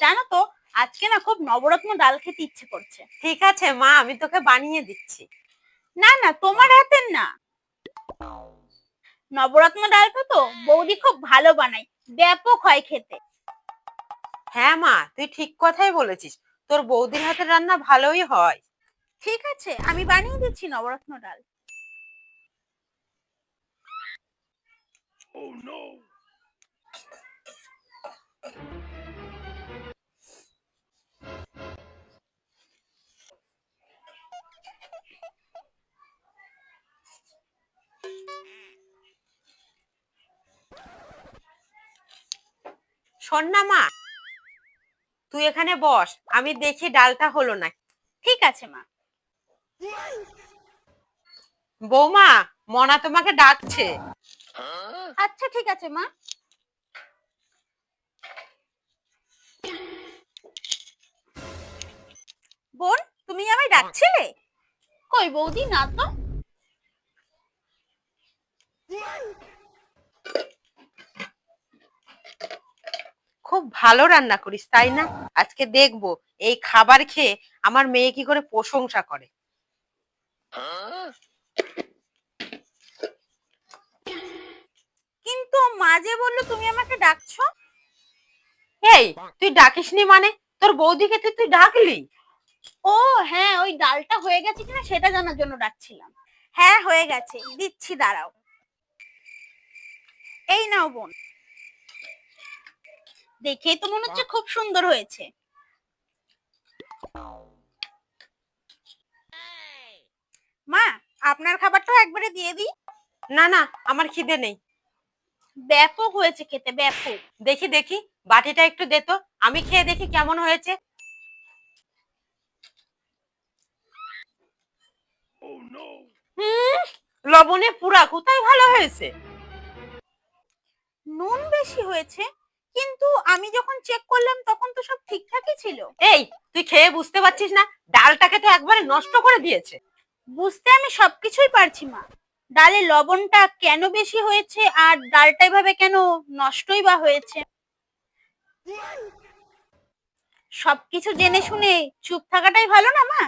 জানো তো আজকে না খুব নবরত্ন ডাল খেতে ইচ্ছে করছে। ঠিক আছে মা আমি তোকে বানিয়ে দিচ্ছি। না না তোমার হাতের না। নবরত্ন ডালটা তো বৌদি খুব ভালো বানায় ব্যাপক হয় খেতে। হ্যাঁ মা তুই ঠিক কথাই বলেছিস। তোর বৌদির হাতের রান্না ভালোই হয়। ঠিক আছে আমি বানিয়ে দিচ্ছি নবরত্ন ডাল। শোন না মা। তুই এখানে বস, আমি দেখি ডালটা হলো না ঠিক আছে মা। বৌমা, মনা তোমাকে ডাকছে। আচ্ছা ঠিক আছে মা। বোন, তুমি আমায় ডাকছিলে? কই বৌদি, না তো? খুব ভালো রান্না করিস তাই না? আজকে দেখব এই খাবার খেয়ে আমার মেয়ে কি করে প্রশংসা করে। কিন্তু মাঝে বলল তুমি আমাকে ডাকছো? এই তুই ডাকিসনি মানে? তোর বৌদিকে তুই তুই ডাকলি। ও হ্যাঁ ওই ডালটা হয়ে গেছে কিনা সেটা জানার জন্য ডাকছিলাম। হ্যাঁ হয়ে গেছে। দিচ্ছি দাঁড়াও। এই নাও বোন। দেখেই তো মনে হচ্ছে খুব সুন্দর হয়েছে। মা আপনার খাবারটাও একবারে দিয়ে দিই। না না আমার খিদে নেই। ব্যাপক হয়েছে খেতে ব্যাপক। দেখি দেখি বাটিটা একটু দে তো। আমি খেয়ে দেখি কেমন হয়েছে। লবণে পুরা কোথায় ভালো হয়েছে? নুন বেশি হয়েছে। কিন্তু আমি যখন চেক করলাম তখন তো সব ঠিকঠাকই ছিল। এই তুই খেয়ে বুঝতে পারছিস না ডালটাকে তো একবারে নষ্ট করে দিয়েছে। বুঝতে আমি সবকিছুই পারছি মা। ডালে লবণটা কেন বেশি হয়েছে আর ডালটা এভাবে কেন নষ্টই বা হয়েছে? সবকিছু জেনে শুনে চুপ থাকাটাই ভালো না মা?